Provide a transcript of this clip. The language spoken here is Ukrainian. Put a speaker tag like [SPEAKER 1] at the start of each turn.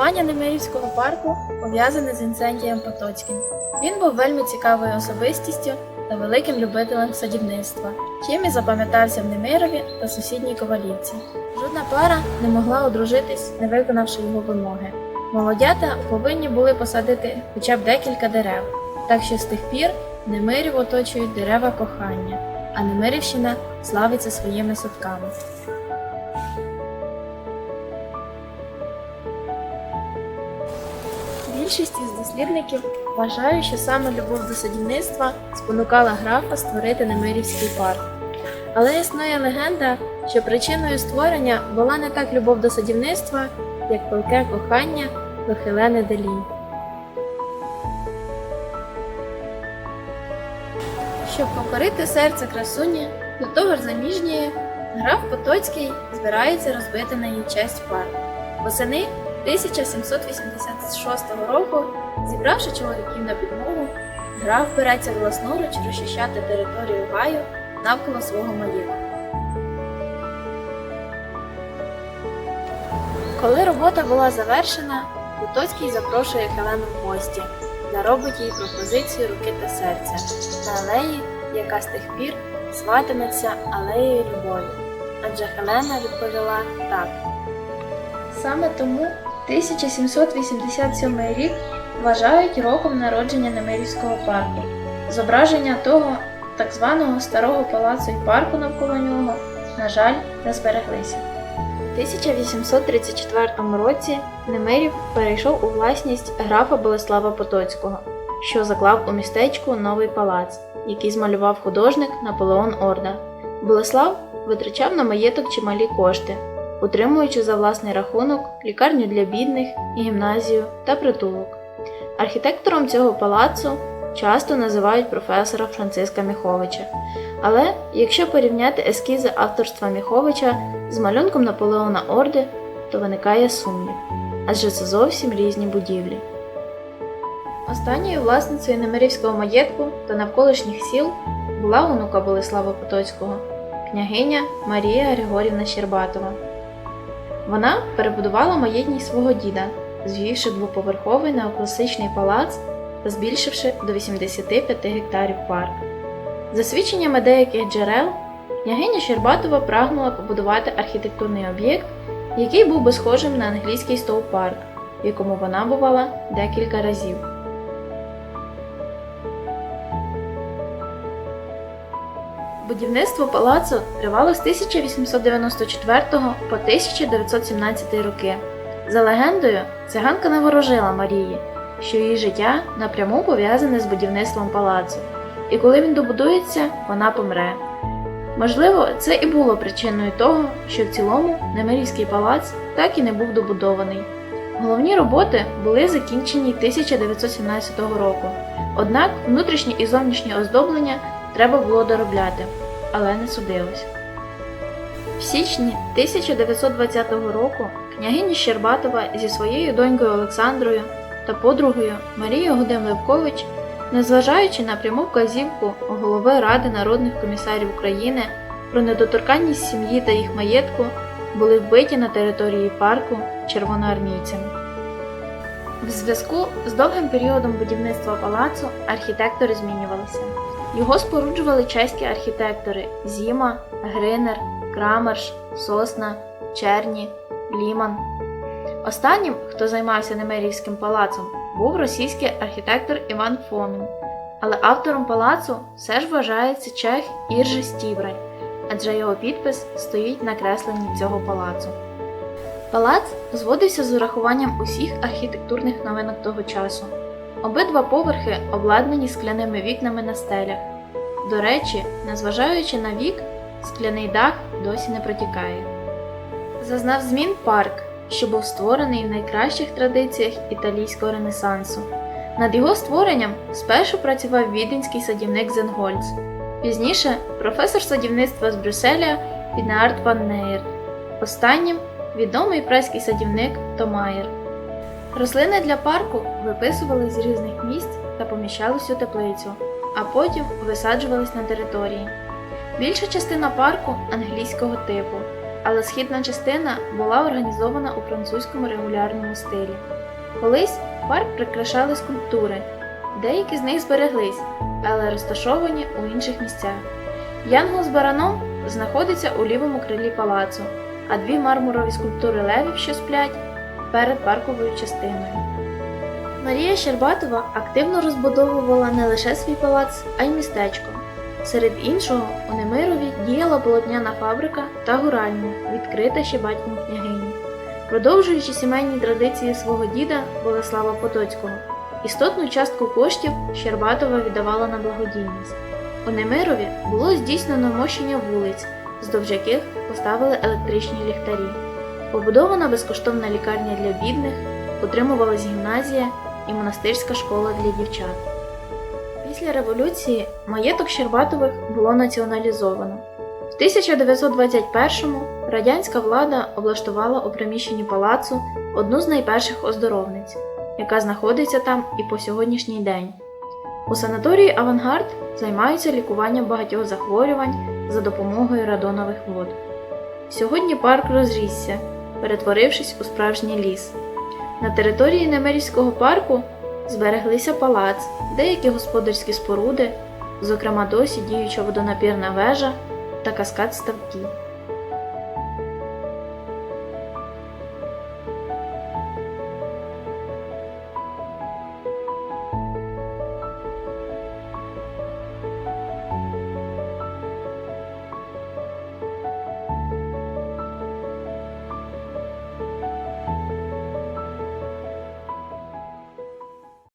[SPEAKER 1] Заснування Немирівського парку пов'язане з Інцентієм Потоцьким. Він був вельми цікавою особистістю та великим любителем садівництва, чим і запам'ятався в Немирові та сусідній Ковалівці. Жодна пара не могла одружитись, не виконавши його вимоги. Молодята повинні були посадити хоча б декілька дерев, так що з тих пір Немирів оточують дерева кохання, а Немирівщина славиться своїми садками. Більшість із дослідників вважають, що саме любов до садівництва спонукала графа створити Немирівський парк. Але існує легенда, що причиною створення була не так любов до садівництва, як палке кохання до Хелени Делі. Щоб покорити серце красуні, до того ж заміжньої, граф Потоцький збирається розбити на її честь парк. Восени 1786 року, зібравши чоловіків на підмогу, граф береться власноруч розчищати територію гаю навколо свого маєтку. Коли робота була завершена, Потоцький запрошує Хелену в гості та робить їй пропозицію руки та серця на алеї, яка з тих пір зватиметься алеєю любові. Адже Хелена відповіла так. Саме тому 1787 рік вважають роком народження Немирівського парку. Зображення того так званого старого палацу і парку навколо нього, на жаль, не збереглися. У 1834 році Немирів перейшов у власність графа Болеслава Потоцького, що заклав у містечку новий палац, який змалював художник Наполеон Орда. Болеслав витрачав на маєток чималі кошти, утримуючи за власний рахунок лікарню для бідних, гімназію та притулок. Архітектором цього палацу часто називають професора Франциска Міховича. Але якщо порівняти ескізи авторства Міховича з малюнком Наполеона Орди, то виникає сумнів, адже це зовсім різні будівлі. Останньою власницею Немирівського маєтку та навколишніх сіл була онука Болеслава Потоцького, княгиня Марія Григорівна Щербатова. Вона перебудувала маєтність свого діда, звівши двоповерховий неокласичний палац та збільшивши до 85 гектарів парк. За свідченнями деяких джерел, княгиня Щербатова прагнула побудувати архітектурний об'єкт, який був би схожим на англійський стовп-парк, в якому вона бувала декілька разів. Будівництво палацу тривало з 1894 по 1917 роки. За легендою, циганка не ворожила Марії, що її життя напряму пов'язане з будівництвом палацу, і коли він добудується, вона помре. Можливо, це і було причиною того, що в цілому Немирівський палац так і не був добудований. Головні роботи були закінчені 1917 року, однак внутрішнє і зовнішнє оздоблення треба було доробляти, але не судилось. В січні 1920 року княгиня Щербатова зі своєю донькою Олександрою та подругою Марією Годим Левкович, незважаючи на пряму вказівку голови Ради народних комісарів України про недоторканність сім'ї та їх маєтку, були вбиті на території парку червоноармійцями. В зв'язку з довгим періодом будівництва палацу архітектори змінювалися. Його споруджували чеські архітектори Зіма, Гринер, Крамерш, Сосна, Черні, Ліман. Останнім, хто займався Немирівським палацом, був російський архітектор Іван Фомін, але автором палацу все ж вважається чех Іржи Стіврай, адже його підпис стоїть на кресленні цього палацу. Палац зводився з урахуванням усіх архітектурних новинок того часу. Обидва поверхи обладнані скляними вікнами на стелях. До речі, незважаючи на вік, скляний дах досі не протікає. Зазнав змін парк, що був створений в найкращих традиціях італійського ренесансу. Над його створенням спершу працював віденський садівник Зенгольц, пізніше професор садівництва з Брюсселя Пінеарт Ван Нейр, останнім відомий преський садівник Томаєр. Рослини для парку виписували з різних місць та поміщались у теплицю, а потім висаджувались на території. Більша частина парку англійського типу. але східна частина була організована у французькому регулярному стилі. Колись парк прикрашали скульптури, деякі з них збереглись, але розташовані у інших місцях. Янгол з бараном знаходиться у лівому крилі палацу, а дві мармурові скульптури левів, що сплять, перед парковою частиною. Марія Щербатова активно розбудовувала не лише свій палац, а й містечко. Серед іншого, у Немирові діяла полотняна фабрика та гуральня, відкрита ще батьком княгині. Продовжуючи сімейні традиції свого діда Болеслава Потоцького, істотну частку коштів Щербатова віддавала на благодійність. У Немирові було здійснено мощення вулиць, вздовж яких поставили електричні ліхтарі. Побудована безкоштовна лікарня для бідних, утримувалась гімназія і монастирська школа для дівчат. Після революції маєток Щербатових було націоналізовано. В 1921-му радянська влада облаштувала у приміщенні палацу одну з найперших оздоровниць, яка знаходиться там і по сьогоднішній день. У санаторії Авангард займаються лікуванням багатьох захворювань за допомогою радонових вод. Сьогодні парк розрісся, перетворившись у справжній ліс. На території Немирівського парку збереглися палац, деякі господарські споруди, зокрема досі діюча водонапірна вежа та каскад ставків.